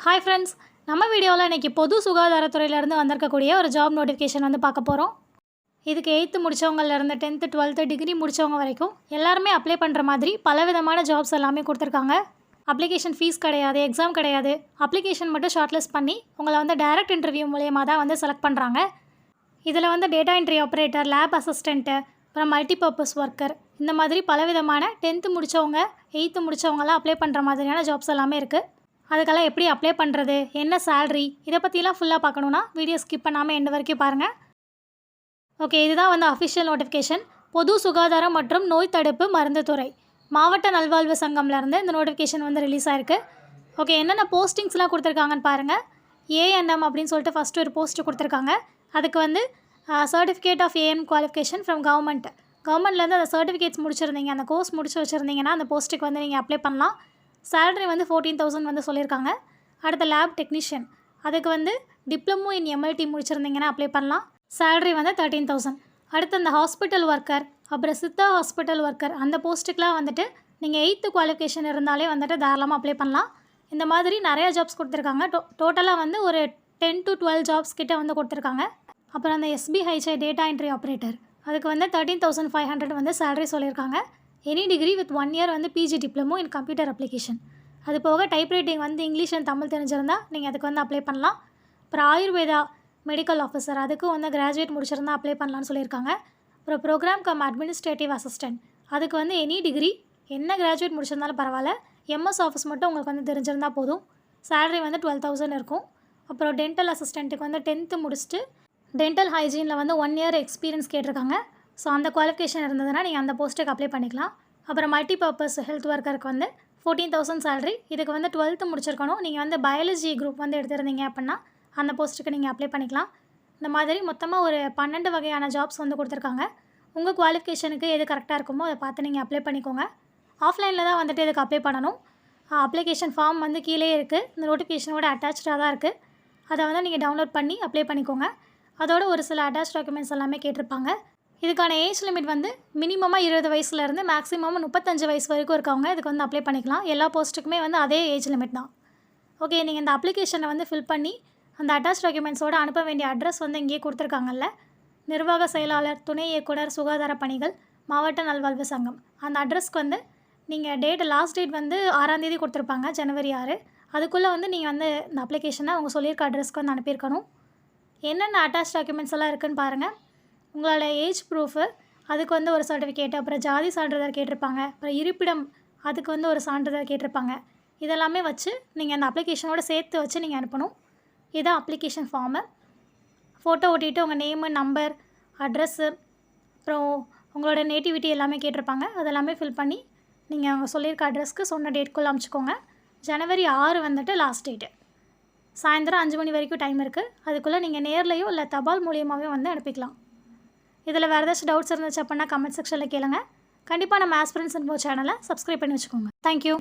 Hi friends நம்ம வீடியோவில் இன்றைக்கி பொது சுகாதாரத்துறையிலேருந்து வந்திருக்கக்கூடிய ஒரு ஜாப் நோட்டிஃபிகேஷன் வந்து பார்க்க போகிறோம் இதுக்கு எயித்து முடித்தவங்கலேருந்து டென்த்து டுவெல்த்து டிகிரி முடித்தவங்க வரைக்கும் எல்லாருமே அப்ளை பண்ணுற மாதிரி பலவிதமான ஜாப்ஸ் எல்லாமே கொடுத்துருக்காங்க. அப்ளிகேஷன் ஃபீஸ் கிடையாது எக்ஸாம் கிடையாது. அப்ளிகேஷன் மட்டும் ஷார்ட்லிஸ்ட் பண்ணி உங்களை வந்து டைரக்ட் இன்டர்வியூ மூலியமாக தான் வந்து செலக்ட் பண்ணுறாங்க இதில் வந்து data entry operator lab assistant அப்புறம் மல்டிபர்பஸ் ஒர்க்கர் இந்த மாதிரி பலவிதமான டென்த்து முடித்தவங்க எயித்து முடித்தவங்களாம் அப்ளை பண்ணுற மாதிரியான ஜாப்ஸ் எல்லாமே இருக்குது அதுக்கெல்லாம் எப்படி அப்ளை பண்ணுறது என்ன சேல்ரி இதை பற்றிலாம் ஃபுல்லாக பார்க்கணுன்னா வீடியோ ஸ்கிப் பண்ணாமல் எண்டு வரைக்கும் பாருங்கள் ஓகே இதுதான் வந்து அஃபிஷியல் நோட்டிஃபிகேஷன் பொது சுகாதாரம் மற்றும் நோய் தடுப்பு மருந்து துறை மாவட்ட நல்வாழ்வு சங்கம்லேருந்து இந்த நோட்டிஃபிகேஷன் வந்து ரிலீஸ் ஆயிருக்கு. ஓகே என்னென்ன போஸ்டிங்ஸ்லாம் கொடுத்துருக்காங்கன்னு பாருங்கள் ஏஎன்எம் அப்படின்னு சொல்லிட்டு ஃபஸ்ட்டு ஒரு போஸ்ட்டு கொடுத்துருக்காங்க. அதுக்கு வந்து certificate of AM qualification from government கவர்மெண்ட்லேருந்து அந்த சர்டிஃபிகேட்ஸ் முடிச்சிருந்தீங்க அந்த கோர்ஸ் முடிச்சு வச்சுருந்தீங்கன்னா அந்த போஸ்ட்டுக்கு வந்து நீங்கள் அப்ளை பண்ணலாம். சேலரி வந்து ஃபோர்டீன் தௌசண்ட் வந்து சொல்லியிருக்காங்க. அடுத்த லேப் டெக்னீஷியன் அதுக்கு வந்து டிப்ளமோ இன் எம்எல்டி முடிச்சிருந்தீங்கன்னா அப்ளை பண்ணலாம். சேலரி வந்து தேர்ட்டீன் தௌசண்ட் அடுத்து அந்த ஹாஸ்பிட்டல் ஒர்க்கர் அப்புறம் சித்தா ஹாஸ்பிட்டல் ஒர்க்கர் அந்த போஸ்ட்டுக்கெலாம் வந்துட்டு நீங்கள் எயித்து குவாலிஃபிகேஷன் இருந்தாலே வந்துட்டு தாராளமாக அப்ளை பண்ணலாம். இந்த மாதிரி நிறையா ஜாப்ஸ் கொடுத்துருக்காங்க. டோ டோட்டலாக வந்து ஒரு டென் டு டுவெல் ஜாப்ஸ் கிட்ட வந்து கொடுத்துருக்காங்க. அப்புறம் அந்த எஸ்பிஹெச்ஐ டேட்டா என்ட்ரி ஆப்ரேட்டர் அதுக்கு வந்து தேர்ட்டீன் தௌசண்ட் ஃபைவ் ஹண்ட்ரட் வந்து சேலரி சொல்லியிருக்காங்க. Any degree with one year வந்து PG diploma in computer application அது போக டைப்ரைட்டிங் வந்து இங்கிலீஷ் அண்ட் தமிழ் தெரிஞ்சிருந்தால் நீங்கள் அதுக்கு வந்து அப்ளை பண்ணலாம். அப்புறம் ஆயுர்வேதா மெடிக்கல் ஆஃபீஸர் அதுக்கும் வந்து கிராஜுவேட் முடிச்சிருந்தா அப்ளை பண்ணலாம்னு சொல்லியிருக்காங்க. அப்புறம் ப்ரோக்ராம் கம் அட்மினிஸ்ட்ரேட்டிவ் அசிஸ்டன்ட் அதுக்கு வந்து எனி டிகிரி என்ன கிராஜுவேட் முடிச்சிருந்தாலும் பரவாயில்ல. எம்எஸ் ஆஃபீஸ் மட்டும் உங்களுக்கு வந்து தெரிஞ்சிருந்தால் போதும். சேலரி வந்து டுவெல் தௌசண்ட் இருக்கும். அப்புறம் டென்டல் அசிஸ்டண்ட்டுக்கு வந்து டென்த்து முடிச்சுட்டு டென்டல் ஹைஜீனில் வந்து ஒன் இயர் எக்ஸ்பீரியன்ஸ் கேட்டிருக்காங்க. ஸோ அந்த குவாலிஃபிகேஷன் இருந்ததுன்னா நீங்கள் அந்த போஸ்ட்டுக்கு அப்ளை பண்ணிக்கலாம். அப்புறம் மல்டி பர்பஸ் ஹெல்த் ஒர்க்கருக்கு வந்து ஃபோர்டீன் தௌசண்ட் சேலரி இதுக்கு வந்து டுவெல்த்து முடிச்சிருக்கணும். நீங்கள் வந்து பயாலஜி குரூப் வந்து எடுத்திருந்தீங்க அப்படின்னா அந்த போஸ்ட்டுக்கு நீங்கள் அப்ளை பண்ணிக்கலாம். இந்த மாதிரி மொத்தமாக ஒரு பன்னெண்டு வகையான ஜாப்ஸ் வந்து கொடுத்துருக்காங்க. உங்கள் குவாலிஃபிகேஷனுக்கு எது கரெக்டாக இருக்குமோ அதை பார்த்து நீங்கள் அப்ளை பண்ணிக்கோங்க. ஆஃப்லைனில் தான் வந்துட்டு இதுக்கு அப்ளை பண்ணணும். அப்ளிகேஷன் ஃபார்ம் வந்து கீழே இருக்குது இந்த நோட்டிஃபிகேஷனோட அட்டாச்சாக தான் இருக்குது அதை வந்து நீங்கள் டவுன்லோட் பண்ணி அப்ளை பண்ணிக்கோங்க. அதோட ஒரு சில அட்டாச் டாக்குமெண்ட்ஸ் எல்லாமே கேட்டிருப்பாங்க. இதுக்கான ஏஜ் லிமிட் வந்து மினிமமாக இருபது வயசுலேருந்து மேக்ஸிமம் முப்பத்தஞ்சு வயசு வரைக்கும் இருக்கவங்க இதுக்கு வந்து அப்ளை பண்ணிக்கலாம். எல்லா போஸ்ட்டுக்குமே வந்து அதே ஏஜ் லிமிட் தான். ஓகே நீங்கள் இந்த அப்ளிகேஷனை வந்து ஃபில் பண்ணி அந்த அட்டாச் டாக்குமெண்ட்ஸோடு அனுப்ப வேண்டிய அட்ரஸ் வந்து இங்கேயே கொடுத்துருக்காங்கல்ல? நிர்வாக செயலாளர் துணை இயக்குனர் சுகாதார பணிகள் மாவட்ட நல்வாழ்வு சங்கம். அந்த அட்ரஸ்க்கு வந்து நீங்கள் டேட் லாஸ்ட் டேட் வந்து ஆறாந்தேதி கொடுத்துருப்பாங்க ஜனவரி ஆறு. அதுக்குள்ளே வந்து நீங்கள் வந்து இந்த அப்ளிகேஷனை அவங்க சொல்லியிருக்க அட்ரஸ்க்கு வந்து அனுப்பியிருக்கணும். என்னென்ன அட்டாச் டாக்குமெண்ட்ஸ் எல்லாம் இருக்குதுன்னு பாருங்கள் உங்களோட ஏஜ் ப்ரூஃபு அதுக்கு வந்து ஒரு சர்டிஃபிகேட் அப்புறம் ஜாதி சான்றிதழ் கேட்டிருப்பாங்க அப்புறம் இருப்பிடம் அதுக்கு வந்து ஒரு சான்றிதழ் கேட்டிருப்பாங்க. இதெல்லாமே வச்சு நீங்கள் அந்த அப்ளிகேஷனோட சேர்த்து வச்சு நீங்கள் அனுப்பணும். இதுதான் அப்ளிகேஷன் ஃபார்மு ஃபோட்டோ ஓட்டிகிட்டு உங்கள் நேமு நம்பர் அட்ரஸ்ஸு அப்புறம் உங்களோட நேட்டிவிட்டி எல்லாமே கேட்டிருப்பாங்க. அதெல்லாமே ஃபில் பண்ணி நீங்கள் அவங்க சொல்லியிருக்க அட்ரஸ்க்கு சொன்ன டேட்குள்ளே அமுச்சுக்கோங்க. ஜனவரி ஆறு வந்துட்டு லாஸ்ட் டேட்டு சாயந்தரம் அஞ்சு மணி வரைக்கும் டைம் இருக்குது அதுக்குள்ளே நீங்கள் நேர்லேயோ இல்லை தபால் மூலியமாகவே வந்து அனுப்பிக்கலாம். இதில் வேறு ஏதாச்சும் டவுட்ஸ் இருந்துச்சு அப்படின்னா கமெண்ட் செக்ஷனில் கேளுங்க. கண்டிப்பாக நம்ம ஆஸ்பிரன்ஸ் இன்ஃபோ சேனலை சப்ஸ்கிரைப் பண்ணி வச்சுக்கோங்க. தேங்க்யூ